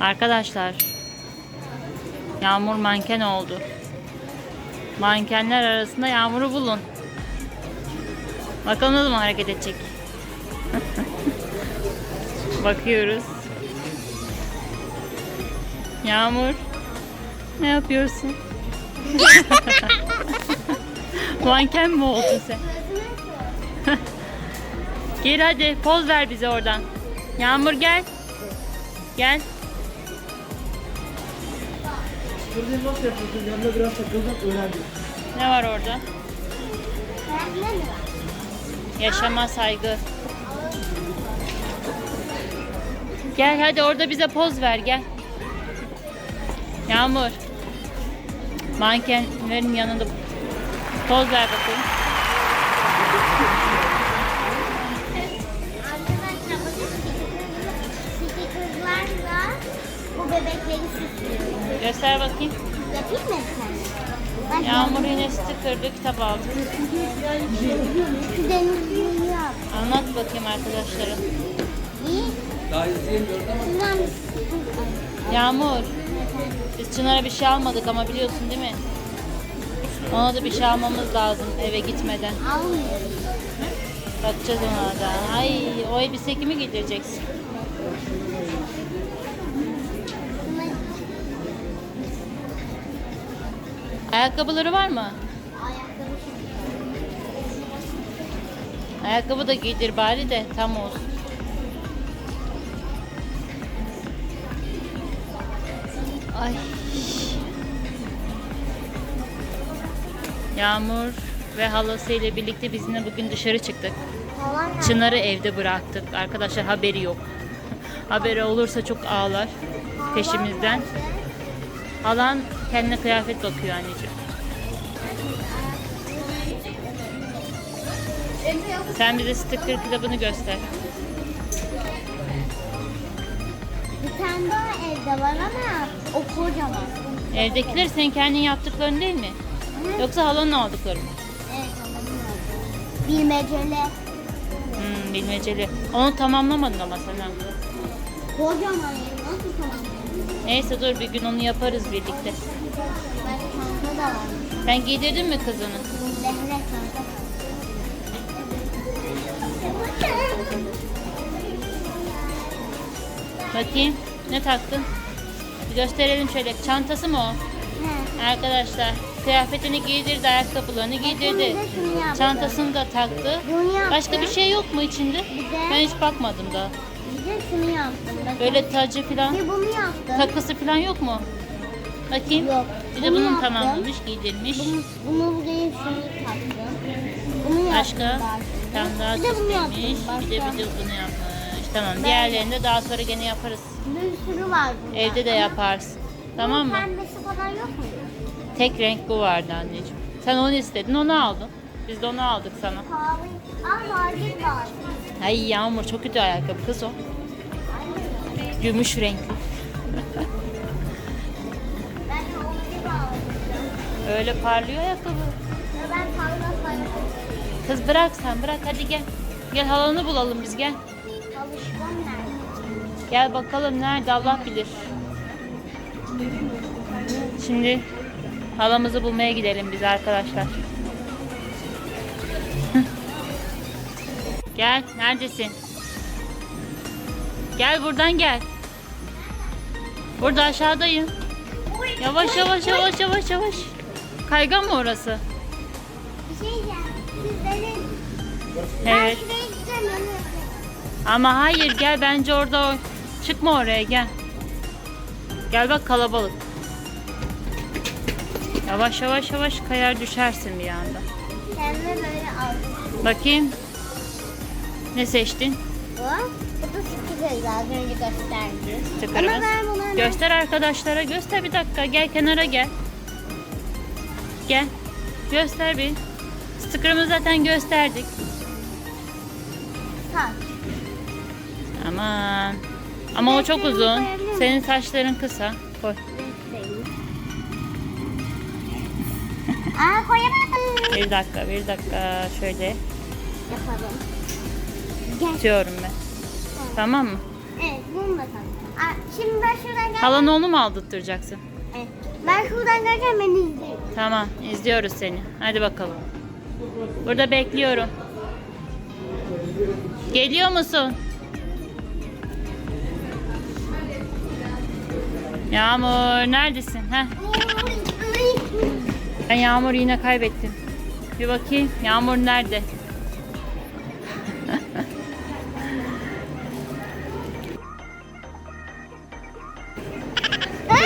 Arkadaşlar. Yağmur manken oldu. Mankenler arasında Yağmur'u bulun. Bakalım ne zaman hareket edecek. Bakıyoruz. Yağmur. Ne yapıyorsun? Manken mi oldun sen? Gel hadi poz ver bize oradan. Yağmur gel. Gel. Kırdığın nasıl yapıyorsun? Yanına biraz takıldım öğrendim. Ne var orada? Bende mi var? Yaşama saygı. Gel hadi orada bize poz ver gel. Yağmur. Mankenlerin yanında poz ver bakalım. Arkadaşlar bakın stickerlarla bu bebekleri süslüyoruz. Göster bakayım. Yapayım mı sen? Bak, Yağmur yine stickerlı kitap aldı. Denizliği yap. Anlat bakayım arkadaşlara. İyi. Daha izleyemiyorum ama Şundan Yağmur. Biz Çınar'a bir şey almadık ama biliyorsun değil mi? Ona da bir şey almamız lazım eve gitmeden. almıyorum. Bakacağız ona da. Ay o elbise kimi giydireceksin? Ayakkabıları var mı? ayakkabı Ayakkabı da giydir bari de tam olsun. Ay. Yağmur ve halasıyla birlikte biz yine bugün dışarı çıktık. Çınar'ı evde bıraktık. Arkadaşlar haberi yok. Haberi olursa çok ağlar peşimizden. Halan kendine kıyafet bakıyor anneciğim. Sen bize sticker kitabını göster. Bir tane daha evde var ama o kocaman. Evdekiler senin kendin yaptıkların değil mi? Yoksa halanın aldıkları mı? Evet anladım. Bilmeceli. Hmm, bilmeceli. Onu tamamlamadın ama sen. Kocaman ev nasıl tamam? Neyse dur bir gün onu yaparız birlikte. Ben çanta da var. Sen giydirdin mi kızını? Lehre çanta. Bakayım. Ne taktın? Bir gösterelim şöyle. Çantası mı o? He. Arkadaşlar kıyafetini giydirdi, ayakkabılarını giydirdi. Çantasını da taktı. Başka bir şey yok mu içinde? Ben hiç bakmadım da. De şunu yaptım. Bakın. Böyle tacı falan, Bir bunu yaptım. takısı falan yok mu? Bakayım. Yok. Bir de Bunu bunun yaptım. tamamlamış, giydirmiş. Bunu, bunu buraya şunu taktım. Bunu. Başka? Tam daha Bir de bunu yaptım. süslemiş. Bir de bir de bunu yapmış. Tamam. Diğerlerini de daha sonra gene yaparız. Bir sürü var burada. Evde de Ama yaparsın. Tamam mı? Pembesi falan yok mu? Tek renk bu vardı anneciğim. Sen onu istedin, onu aldın. Biz de onu aldık sana. Kahve. Aa market var. Ay Yağmur çok kötü ayakkabı kız o. Gümüş renkli. Öyle parlıyor ayakkabı. Ya Ben Kız bırak sen bırak hadi gel. Gel halanı bulalım biz gel. alışmam nerede? Gel bakalım nerede Allah bilir. Şimdi halamızı bulmaya gidelim biz arkadaşlar. gel neredesin? Gel buradan gel. Burada aşağıdayım. Yavaş yavaş yavaş yavaş yavaş. Kaygan mı orası? Bir şey. Evet. Ben. Ama hayır gel bence orada. Çıkma oraya gel. Gel bak kalabalık. Yavaş yavaş yavaş kayar düşersin bir anda. Kendime böyle aldım. Bakayım. Ne seçtin? Bu. Bu da sıkıcı. Az önce gösterdi. Ama ben bunu Göster arkadaşlara. Göster bir dakika. Gel kenara gel. Gel. Göster bir. Sticker'ımızı zaten gösterdik. Tamam. Aman. Ama o çok uzun. Senin saçların kısa. Koy. Aa koyamadım. Bir dakika, bir dakika. Şöyle Yapalım. Tutuyorum ben. Tamam mı? Evet bunu da taktım. Aa, Şimdi ben şuradan gel. Halanı onu mu aldırtacaksın? Evet. Ben şuradan geleceğim beni izleyin. Tamam izliyoruz seni. Hadi bakalım. Burada bekliyorum. Geliyor musun? Yağmur neredesin? Heh. Ben Yağmur yine kaybettim. Bir bakayım Yağmur nerede?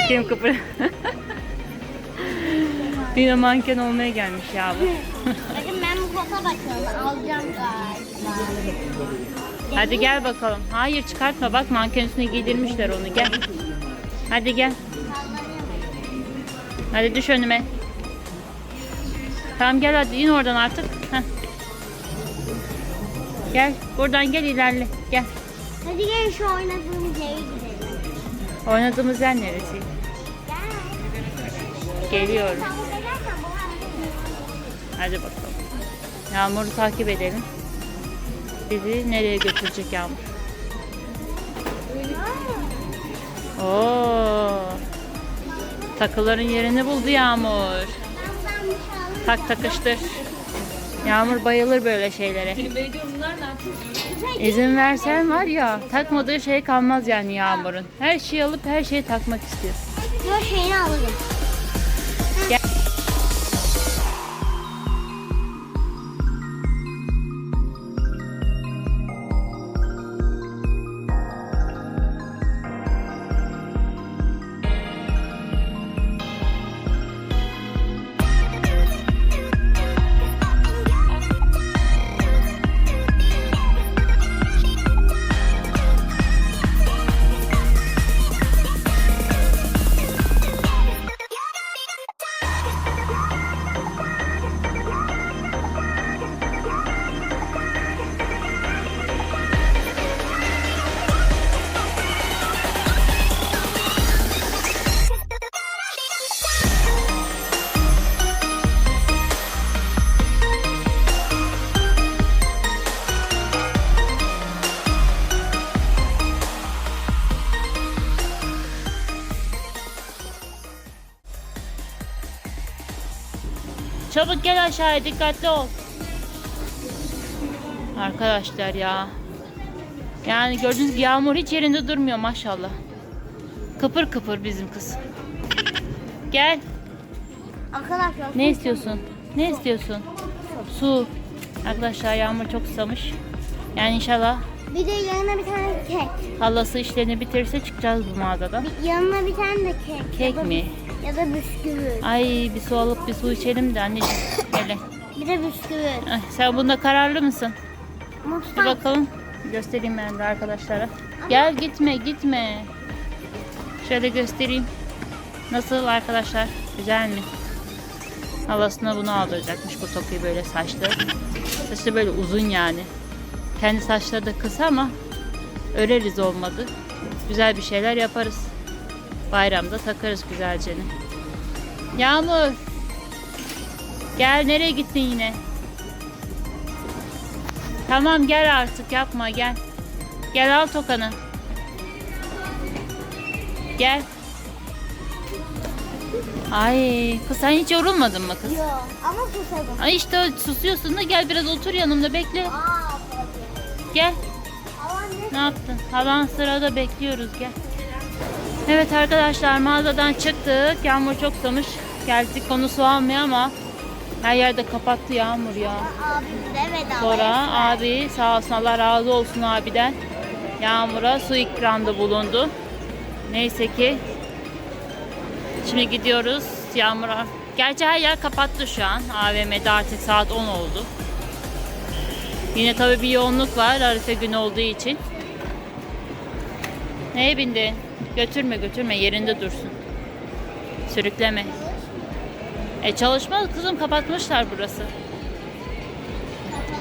Bakayım kıpır. Yine manken olmaya gelmiş Yağmur. Bakın ben bu kota bakıyorum. Alacağım galiba. Hadi gel bakalım. Hayır çıkartma bak manken üstüne giydirmişler onu gel. Hadi gel. Hadi düş önüme. Tamam gel hadi in oradan artık. Heh. Gel buradan gel ilerle gel. Hadi gelin şu oynadığımız yere gidelim. Oynadığımız yer neresi? Gel. Geliyorum. Sen burada gelsen bu Hadi bakalım. Yağmur'u takip edelim. Bizi nereye götürecek Yağmur? Oo. Takıların yerini buldu Yağmur. Tak takıştır. Yağmur bayılır böyle şeylere. İzin versen var ya takmadığı şey kalmaz yani Yağmur'un. Her şeyi alıp her şeyi takmak istiyor. Yok şeyini alırım. Çabuk gel aşağıya dikkatli ol. Arkadaşlar ya. Yani gördüğünüz gibi Yağmur hiç yerinde durmuyor maşallah. Kıpır kıpır bizim kız. Gel. Arkadaşlar. Ne istiyorsun? Ne istiyorsun? Su. Arkadaşlar Yağmur çok susamış. Yani inşallah Bir de yanına bir tane kek. halası işlerini bitirirse çıkacağız bu mağazadan. Bir, yanına bir tane de kek. Kek mi? Ya da bisküvi. Ay bir su alıp bir su içelim de anneciğim. Hele. Bir de bisküvi. Ay, Sen bunda kararlı mısın? Bir Mutfak. bakalım. Göstereyim ben de arkadaşlara. Gel gitme gitme. Şöyle göstereyim. Nasıl arkadaşlar? Güzel mi? Havasına bunu aldıracakmış bu topuyu böyle saçlı. Saçlı böyle uzun yani. Kendi saçları da kısa ama öreriz olmadı. Güzel bir şeyler yaparız. Bayramda takarız güzelce. Yağmur. Gel nereye gittin yine? Tamam gel artık yapma gel. Gel al tokanı. Gel. Ay kız sen hiç yorulmadın mı kız? Yok ama susadım. Ay işte susuyorsun da gel biraz otur yanımda bekle. Aa, Gel. Ne? Ne yaptın? Halan sırada bekliyoruz gel. Evet arkadaşlar mağazadan çıktık. Yağmur çok samış. Geldik konu su almaya ama her yerde kapattı Yağmur ya. Bedava. Sonra abi sağ olsun Allah razı olsun abiden Yağmur'a su ikramda bulundu. Neyse ki şimdi gidiyoruz Yağmur'a. Gerçi her yer kapattı şu an. AVM'de artık saat 10 oldu. Yine tabii bir yoğunluk var Arife günü olduğu için. Neye bindin? Götürme götürme yerinde dursun. Sürükleme. E çalışmaz kızım kapatmışlar burası.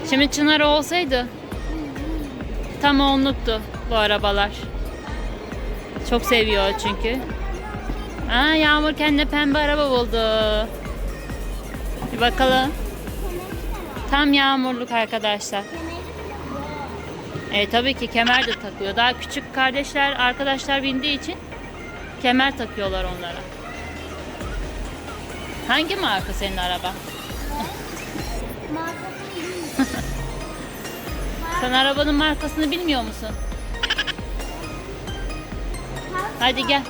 Şimdi Çınar olsaydı tam onluktu bu arabalar. Çok seviyor çünkü. Aa, Yağmur kendine pembe araba buldu. Bir bakalım. Tam yağmurluk arkadaşlar. E, tabii ki kemer de takıyor. Daha küçük kardeşler, arkadaşlar bindiği için kemer takıyorlar onlara. Hangi marka senin araba? Sen arabanın markasını bilmiyor musun? Hadi gel.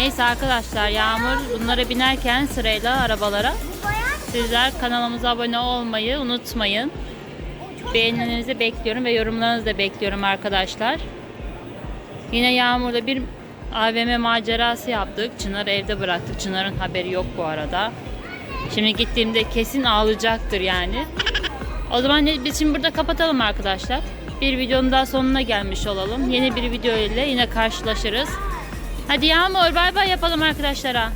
Neyse arkadaşlar Yağmur bunlara binerken sırayla arabalara sizler kanalımıza abone olmayı unutmayın. Beğenilerinizi bekliyorum ve yorumlarınızı da bekliyorum arkadaşlar. Yine Yağmur'da bir AVM macerası yaptık. Çınar'ı evde bıraktık. Çınar'ın haberi yok bu arada. Şimdi gittiğimde kesin ağlayacaktır yani. O zaman biz şimdi burada kapatalım arkadaşlar. Bir videonun daha sonuna gelmiş olalım. Yeni bir video ile yine karşılaşırız. Hadi Yağmur bay bay yapalım arkadaşlara.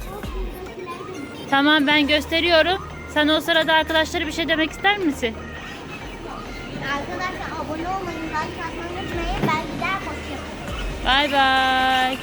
Tamam ben gösteriyorum. Sen o sırada arkadaşlara bir şey demek ister misin? Arkadaşlar abone olmayı, like atmayı unutmayın. Ben gider bakıyorum. Bay bay.